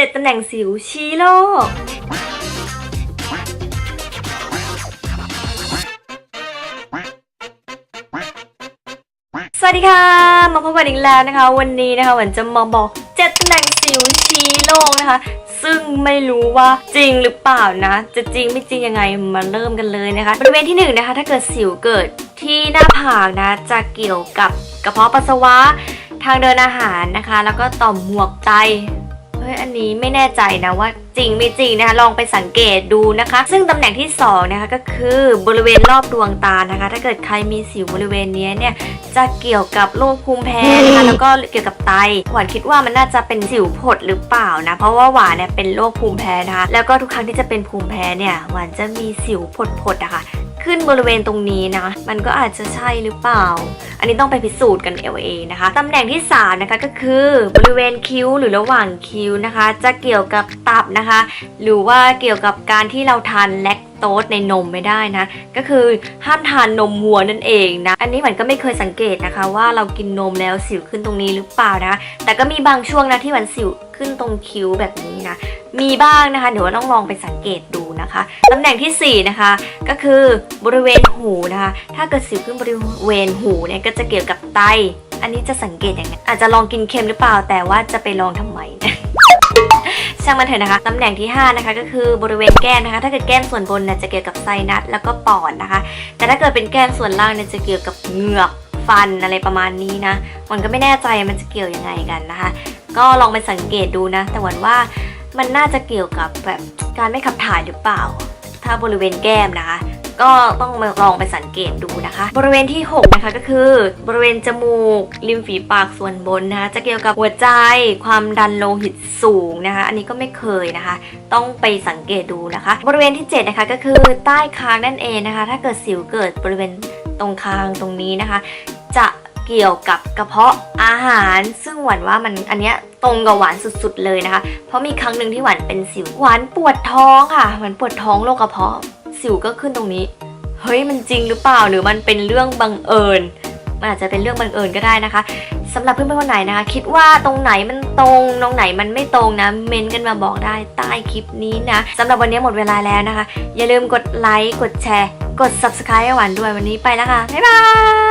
เจ็ดตำแหน่งสิวชี้โลก สวัสดีค่ะ มาพบกันอีกแล้วนะคะ วันนี้นะคะหวันจะมาบอกเจ็ดตำแหน่งสิวชี้โลกนะคะ ซึ่งไม่รู้ว่าจริงหรือเปล่านะ จะจริงไม่จริงยังไงมาเริ่มกันเลยนะคะบริเวณที่หนึ่งนะคะ ถ้าเกิดสิวเกิดที่หน้าผากนะ จะเกี่ยวกับกระเพาะปัสสาวะทางเดินอาหารนะคะ แล้วก็ต่อมหมวกไต ฮ้ยอันนี้ไม่แน่ใจนะว่าจริงไม่จริงนะคะลองไปสังเกตดูนะคะ ซึ่งตำแหน่งที่สองนะคะก็คือบริเวณรอบดวงตานะคะ ถ้าเกิดใครมีสิวบริเวณเนี้ยเนี่ยจะเกี่ยวกับโรคภูมิแพ้นะคะแล้วก็เกี่ยวกับไตหวานคิดว่ามันน่าจะเป็นสิวผดหรือเปล่านะเพราะว่าหวานเนี่ยเป็นโรคภูมิแพ้นะคะแล้วก็ทุกครั้งที่จะเป็นภูมิแพ้เนี่ยหวานจะมีสิวผดๆอะค่ะ ขึ้นบริเวณตรงนี้นะ มันก็อาจจะใช่หรือเปล่า อันนี้ต้องไปพิสูจน์กันเอาเองนะคะ ตำแหน่งที่ 3 นะคะก็คือบริเวณคิ้วหรือระหว่างคิ้วนะคะ จะเกี่ยวกับตับนะคะ หรือว่าเกี่ยวกับการที่เราทานแลคโตสในนมไม่ได้นะ ก็คือห้ามทานนมวัวนั่นเองนะ อันนี้เหมือนก็ไม่เคยสังเกตนะคะ ว่าเรากินนมแล้วสิวขึ้นตรงนี้หรือเปล่านะ แต่ก็มีบางช่วงนะที่มันสิวขึ้นตรงคิ้วแบบนี้นะ มีบ้างนะคะ เดี๋ยวว่าต้องลองไปสังเกตดู นะคะตำแหน่งทีสี่4นะคะก็คือบริเวณหูนะคะ ถ้าเกิดสิวขึ้นบริเวณหูเนี่ยก็จะเกี่ยวกับไต อันนี้จะสังเกตอย่างไงอาจจะลองกินเค็มหรือเปล่าแต่ว่าจะไปลองทำไมช่างมันเถอะนะคะตำแหน่งที่ 5 นะคะ ก็คือบริเวณแก้มนะคะ ถ้าเกิดแก้มส่วนบนเนี่ยจะเกี่ยวกับไซนัสแล้วก็ปอดนะคะ แต่ถ้าเกิดเป็นแก้มส่วนล่างเนี่ยจะเกี่ยวกับเหงือกฟันอะไรประมาณนี้นะมันก็ไม่แน่ใจมันจะเกี่ยวยังไงกันนะคะ ก็ลองไปสังเกตดูนะ แต่หวันว่า มันน่าจะเกี่ยวกับแบบการไม่ขับถ่ายหรือเปล่า ถ้าบริเวณแก้มนะคะ ก็ต้องมาลองไปสังเกตดูนะคะ บริเวณที่ 6 นะคะก็คือ บริเวณจมูก ริมฝีปากส่วนบนนะคะ จะเกี่ยวกับหัวใจ ความดันโลหิตสูงนะคะ อันนี้ก็ไม่เคยนะคะ ต้องไปสังเกตดูนะคะ บริเวณที่ 7 นะคะก็คือใต้คางนั่นเองนะคะ ถ้าเกิดสิวเกิดบริเวณตรงคางตรงนี้นะคะ จะเกี่ยวกับกระเพาะอาหาร ซึ่งหวานว่ามันอันเนี้ย ตรงกับหวานสุดๆเลยนะคะ เพราะมีครั้งหนึ่งที่หวานเป็นสิว หวานปวดท้องค่ะ หวานปวดท้องโรคกระเพาะ สิวก็ขึ้นตรงนี้ เฮ้ยมันจริงหรือเปล่าหรือมันเป็นเรื่องบังเอิญ มันอาจจะเป็นเรื่องบังเอิญก็ได้นะคะสำหรับเพื่อนๆคนไหนนะคะ คิดว่าตรงไหนมันตรงตรงไหนมันไม่ตรงนะ เมนกันมาบอกได้ใต้คลิปนี้นะสำหรับวันนี้หมดเวลาแล้วนะคะ อย่าลืมกดไลค์กดแชร์ กด subscribe ให้หวานด้วยวันนี้ไปแล้วค่ะบ๊ายบาย